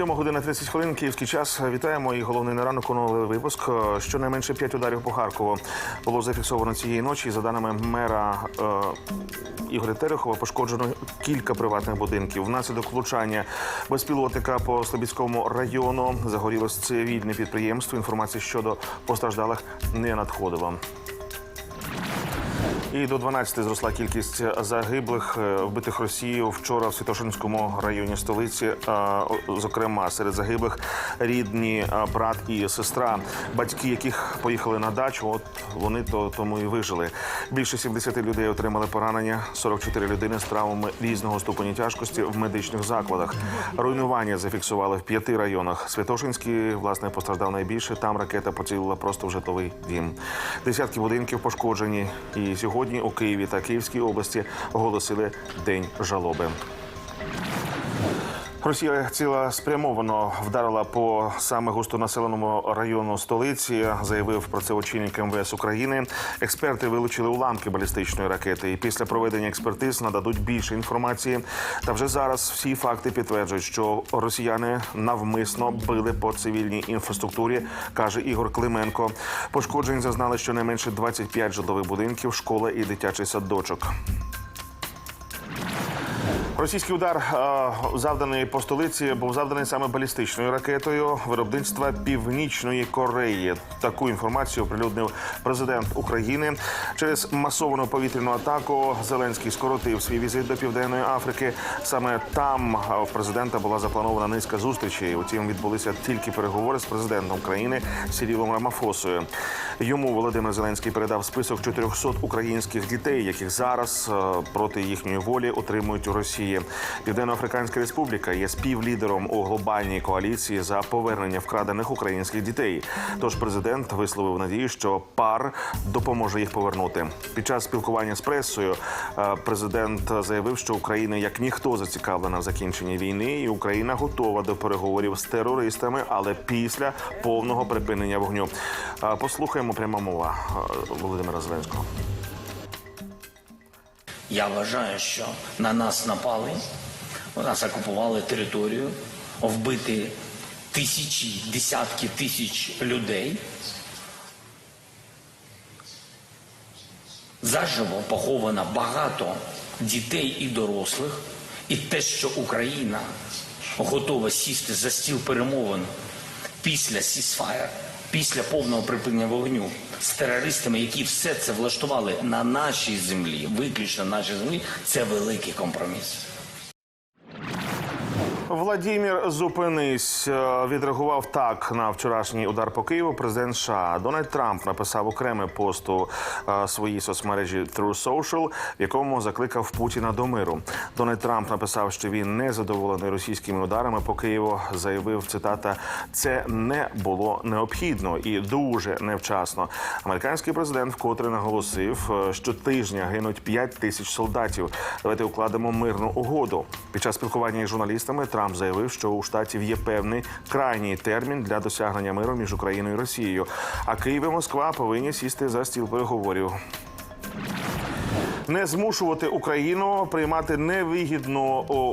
7 година 30 хвилин. Київський час. Вітаємо. І головний на ранок оновили випуск. Щонайменше 5 ударів по Харкову було зафіксовано цієї ночі. За даними мера е, Ігоря Терехова, пошкоджено кілька приватних будинків. Внаслідок влучання безпілотника по Слобідському району загорілось цивільне підприємство. Інформації щодо постраждалих не надходило. І до 12 зросла кількість загиблих, е, вбитих Росією вчора в Святошинському районі столиці. Е, Зокрема, серед загиблих рідні е, брат і сестра, батьки яких поїхали на дачу. От вони то тому і вижили. Більше 70 людей отримали поранення, 44 людини з травмами різного ступені тяжкості в медичних закладах. Руйнування зафіксували в п'яти районах. Святошинський власне постраждав найбільше. Там ракета поцілила просто в житловий дім. Десятки будинків пошкоджені. І сьогодні у Києві та Київській області оголосили день жалоби. Росія цілеспрямовано вдарила по саме густонаселеному району столиці. Заявив про це очільник МВС України. Експерти вилучили уламки балістичної ракети, і після проведення експертиз нададуть більше інформації. Та вже зараз всі факти підтверджують, що росіяни навмисно били по цивільній інфраструктурі, каже Ігор Клименко. Пошкоджень зазнали щонайменше 25 житлових будинків, школа і дитячий садочок. Російський удар е, завданий по столиці був завданий саме балістичною ракетою виробництва Північної Кореї. Таку інформацію оприлюднив президент України. Через масовану повітряну атаку Зеленський скоротив свій візит до Південної Африки. Саме там е, у президента була запланована низка зустрічей. Утім, відбулися тільки переговори з президентом країни Сірілом Рамафосою. Йому Володимир Зеленський передав список 400 українських дітей, яких зараз е, проти їхньої волі утримують у Росії. Південно-Африканська Республіка є співлідером у глобальній коаліції за повернення вкрадених українських дітей. Тож президент висловив надію, що пар допоможе їх повернути. Під час спілкування з пресою е, президент заявив, що Україна як ніхто зацікавлена в закінченні війни, і Україна готова до переговорів з терористами, але після повного припинення вогню. Е, Послухаємо пряма мова е, Володимира Зеленського. Я вважаю, що на нас напали, у нас окупували територію, вбити тисячі, десятки тисяч людей. Заживо поховано багато дітей і дорослих. І те, що Україна готова сісти за стіл перемовин після сісфаєр, після повного припинення вогню з терористами, які все це влаштували на нашій землі, виключно на нашій землі, це великий компроміс. Владімір зупинись е, відреагував так на вчорашній удар по Києву. Президент США Дональд Трамп написав окремий пост у е, своїй соцмережі True Social, в якому закликав Путіна до миру. Дональд Трамп написав, що він не задоволений російськими ударами по Києву. Заявив цитата: це не було необхідно і дуже невчасно. Американський президент вкотре наголосив, е, що тижня гинуть 5 тисяч солдатів. Давайте укладемо мирну угоду. Під час спілкування із журналістами Трамп заявив, що у штатів є певний крайній термін для досягнення миру між Україною і Росією. А Київ і Москва повинні сісти за стіл переговорів. Не змушувати Україну приймати невигідну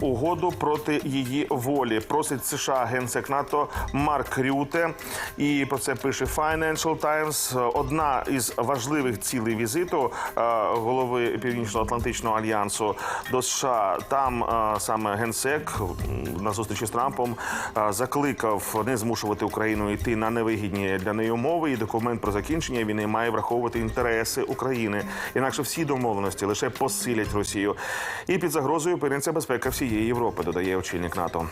угоду проти її волі. Просить США генсек НАТО Марк Рюте. І про це пише Financial Times. Одна із важливих цілей візиту е, голови Північно-Атлантичного альянсу до США. Там е, саме генсек на зустрічі з Трампом е, закликав не змушувати Україну йти на невигідні для неї умови. І документ про закінчення війни має враховувати інтереси України. Інакше всі домовленості лише посилять Росію. І під загрозою опиниться безпека всієї Європи, додає очільник НАТО.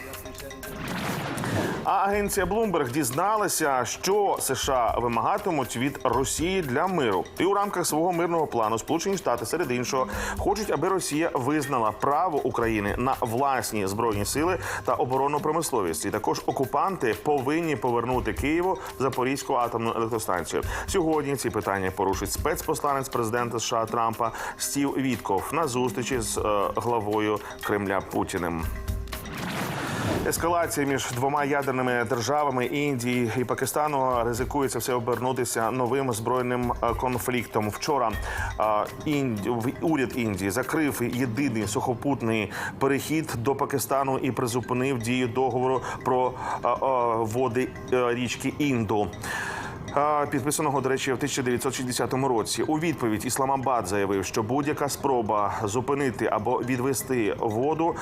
А агенція Bloomberg дізналася, що США вимагатимуть від Росії для миру, і у рамках свого мирного плану Сполучені Штати серед іншого хочуть, аби Росія визнала право України на власні збройні сили та оборонну промисловість. І також окупанти повинні повернути Києву Запорізьку атомну електростанцію. Сьогодні ці питання порушить спецпосланець президента США Трампа Стів Вітков на зустрічі з е, главою Кремля Путіним. Ескалація між двома ядерними державами Індії і Пакистану ризикується все обернутися новим збройним е, конфліктом. Вчора е, уряд Індії закрив єдиний сухопутний перехід до Пакистану і призупинив дію договору про е, води річки Інду. Підписаного, до речі, в 1960 році. У відповідь Ісламабад заявив, що будь-яка спроба зупинити або відвести воду,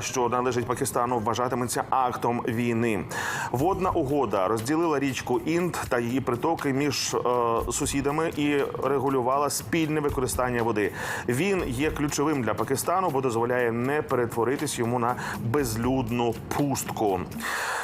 що належить Пакистану, вважатиметься актом війни. Водна угода розділила річку Інд та її притоки між е, сусідами і регулювала спільне використання води. Він є ключовим для Пакистану, бо дозволяє не перетворитись йому на безлюдну пустку.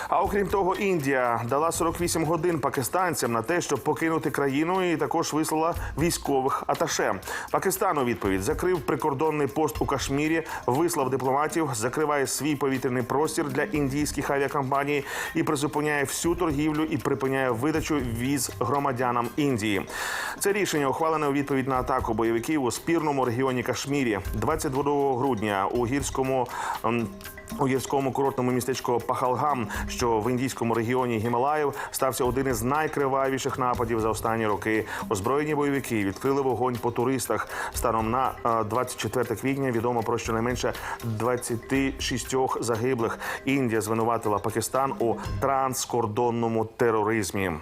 А окрім того, Індія дала 48 годин пакистанцям на те, щоб покинути країну, і також вислала військових аташе. Пакистан у відповідь закрив прикордонний пост у Кашмірі, вислав дипломатів, закриває свій повітряний простір для індійських авіакомпаній і призупиняє всю торгівлю і припиняє видачу віз громадянам Індії. Це рішення ухвалене у відповідь на атаку бойовиків у спірному регіоні Кашмірі 22 грудня у гірському. У гірському курортному містечку Пахалгам, що в індійському регіоні Гімалаїв, стався один із найкривавіших нападів за останні роки. Озброєні бойовики відкрили вогонь по туристах. Станом на е, 24 квітня відомо про щонайменше 26 загиблих. Індія звинуватила Пакистан у транскордонному тероризмі.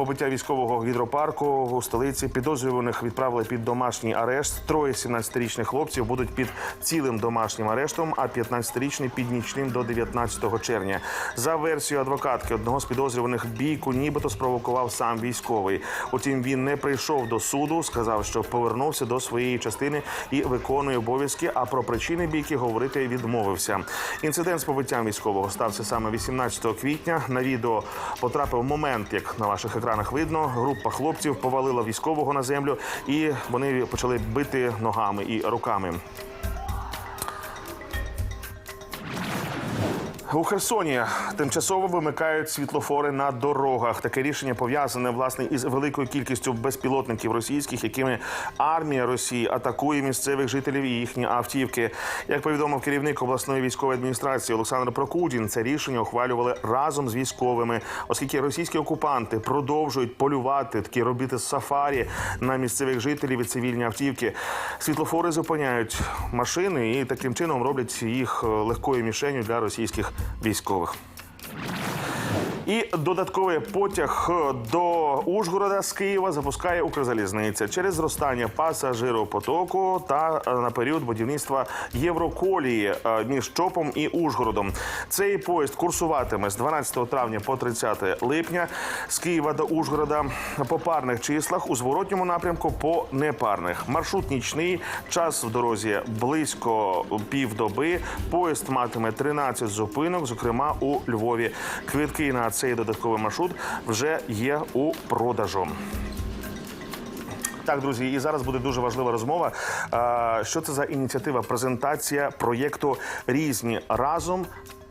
Побиття військового гідропарку у столиці підозрюваних відправили під домашній арешт. Троє 17-річних хлопців будуть під цілим домашнім арештом, а 15-річний під нічним до 19 червня. За версією адвокатки, одного з підозрюваних бійку нібито спровокував сам військовий. Утім, він не прийшов до суду, сказав, що повернувся до своєї частини і виконує обов'язки. А про причини бійки говорити відмовився. Інцидент з побиттям військового стався саме 18 квітня. На відео потрапив момент, як на ваших екранах видно. Група хлопців повалила військового на землю, і вони почали бити ногами і руками. У Херсоні тимчасово вимикають світлофори на дорогах. Таке рішення пов'язане власне із великою кількістю безпілотників російських, якими армія Росії атакує місцевих жителів і їхні автівки. Як повідомив керівник обласної військової адміністрації Олександр Прокудін, це рішення ухвалювали разом з військовими, оскільки російські окупанти продовжують полювати такі робити сафарі на місцевих жителів і цивільні автівки. Світлофори зупиняють машини і таким чином роблять їх е, легкою мішенью для російських військових. І додатковий потяг до Ужгорода з Києва запускає Укрзалізниця через зростання пасажиропотоку та е, на період будівництва Євроколії е, між Чопом і Ужгородом. Цей поїзд курсуватиме з 12 травня по 30 липня з Києва до Ужгорода по парних числах у зворотньому напрямку по непарних. Маршрут нічний, час в дорозі близько півдоби. Поїзд матиме 13 зупинок, зокрема у Львові. Квитки на цей додатковий маршрут вже є у продажу. Так, друзі, і зараз буде дуже важлива розмова. Що це за ініціатива? Презентація проєкту Різні разом.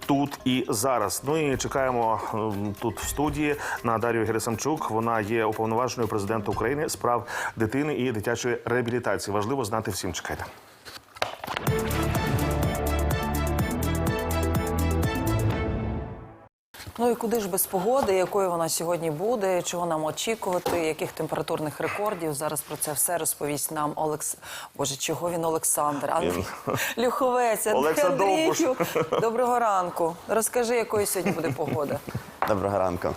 Тут і зараз. Ну і чекаємо ем, тут в студії на Дар'ю Герасимчук. Вона є уповноваженою президента України з прав дитини і дитячої реабілітації. Важливо знати всім. Чекайте. Ну і куди ж без погоди, якою вона сьогодні буде, чого нам очікувати, яких температурних рекордів? Зараз про це все розповість нам Олекс. Боже, чого він Олександр? Андрій Люховець, Олекса Андрію. Доброго ранку. Розкажи, якою сьогодні буде погода. Доброго ранку.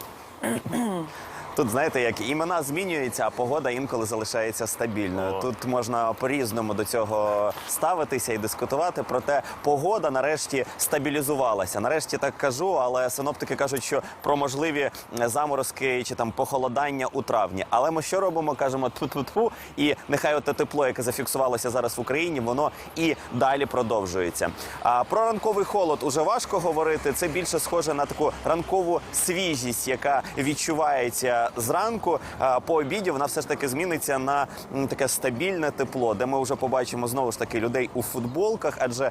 Тут знаєте, як імена змінюються, а погода інколи залишається стабільною. Тут можна по-різному до цього ставитися і дискутувати. Проте погода нарешті стабілізувалася. Нарешті так кажу, але синоптики кажуть, що про можливі заморозки чи там похолодання у травні. Але ми що робимо? Кажемо тфу-тфу-тфу, і нехай те тепло, яке зафіксувалося зараз в Україні, воно і далі продовжується. А про ранковий холод уже важко говорити. Це більше схоже на таку ранкову свіжість, яка відчувається зранку. По обіді вона все ж таки зміниться на таке стабільне тепло, де ми вже побачимо знову ж таки людей у футболках, адже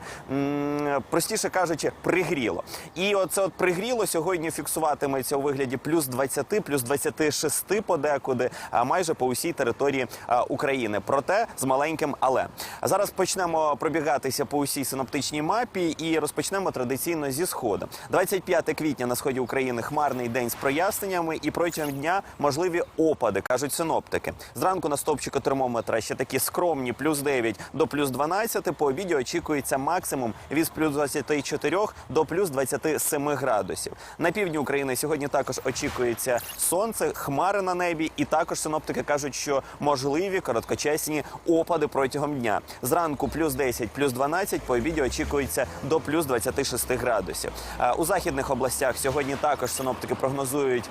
простіше кажучи, пригріло. І оце от пригріло сьогодні фіксуватиметься у вигляді плюс 20, плюс 26 подекуди, майже по усій території України. Проте з маленьким але. Зараз почнемо пробігатися по усій синоптичній мапі і розпочнемо традиційно зі сходу. 25 квітня на сході України хмарний день з проясненнями, і протягом дня можливі опади, кажуть синоптики. Зранку на стовпчику термометра ще такі скромні плюс 9 до плюс 12. По обіді очікується максимум від плюс 24 до плюс 27 градусів. На півдні України сьогодні також очікується сонце, хмари на небі, і також синоптики кажуть, що можливі короткочасні опади протягом дня. Зранку плюс 10, плюс 12, по обіді очікується до плюс 26 градусів. Е, У західних областях сьогодні також синоптики прогнозують.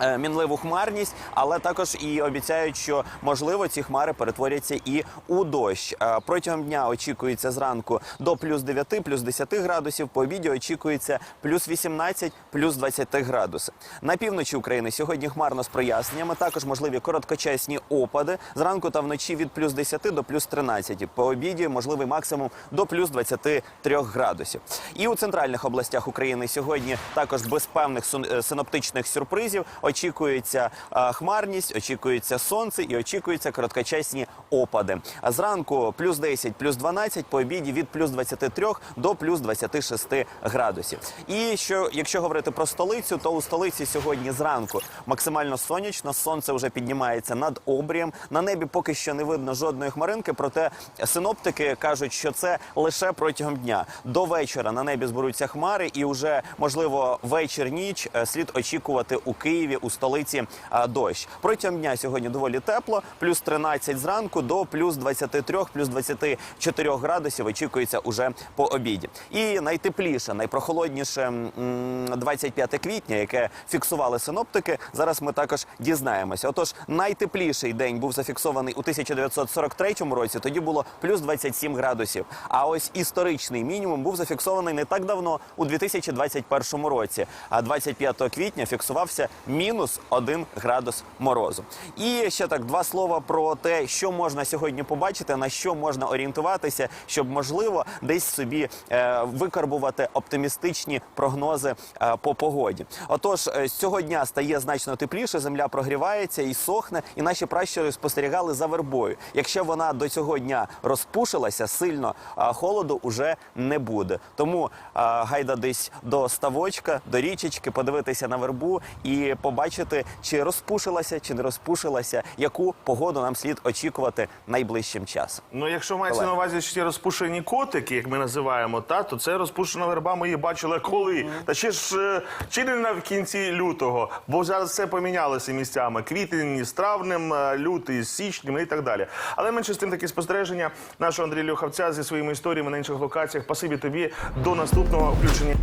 Е, Мінливу хмарність, але також і обіцяють, що можливо ці хмари перетворяться і у дощ. Е, Протягом дня очікується зранку до плюс 9, плюс 10 градусів. По обіді очікується плюс 18, плюс 20 градусів. На півночі України сьогодні хмарно з проясненнями. Також можливі короткочасні опади. Зранку та вночі від плюс 10 до плюс 13. По обіді можливий максимум до плюс 23 градусів. І у центральних областях України сьогодні також без певних е, синоптичних сюрпризів очікується е, хмарність, очікується сонце і очікуються короткочасні опади. А зранку плюс 10, плюс 12, по обіді від плюс 23 до плюс 26 градусів. І що, якщо говорити про столицю, то у столиці сьогодні зранку максимально сонячно, сонце вже піднімається над обрієм. На небі поки що не видно жодної хмаринки, проте синоптики кажуть, що це лише протягом дня. До вечора на небі зберуться хмари, і вже можливо вечір-ніч е, слід очікувати у Києві, у столиці дощ. Протягом дня сьогодні доволі тепло, плюс 13 зранку до плюс 23, плюс 24 градусів очікується уже по обіді. І найтепліше, найпрохолодніше м, 25 квітня, яке фіксували синоптики. Зараз ми також дізнаємося. Отож, найтепліший день був зафіксований у 1943 році. Тоді було плюс 27 градусів. А ось історичний мінімум був зафіксований не так давно, у 2021 році. А 25 квітня фіксувався мінус 1 градус морозу. І ще так два слова про те, що можна сьогодні побачити, на що можна орієнтуватися, щоб можливо десь собі е, викарбувати оптимістичні прогнози е, по погоді. Отож, е, цього дня стає значно тепліше, земля прогрівається і сохне, і наші пращури спостерігали за вербою. Якщо вона до цього дня розпушилася сильно, а холоду уже не буде. Тому а, гайда десь до ставочка, до річечки, подивитися на вербу і побачити, чи розпушилася, чи не розпушилася, яку погоду нам слід очікувати найближчим часом. Ну, якщо мається на увазі ті розпушені котики, як ми називаємо, та то це розпушена верба. Ми її бачили коли. Та ще ж е, чи не на в кінці лютого, бо зараз все помінялося місцями. Квітень з травнем, е, лютий з січнем і так далі. Але менше з тим такі спостереження нашого Андрія Люхавця зі своїми історіями на інших локаціях. Пасибі тобі до наступного включення.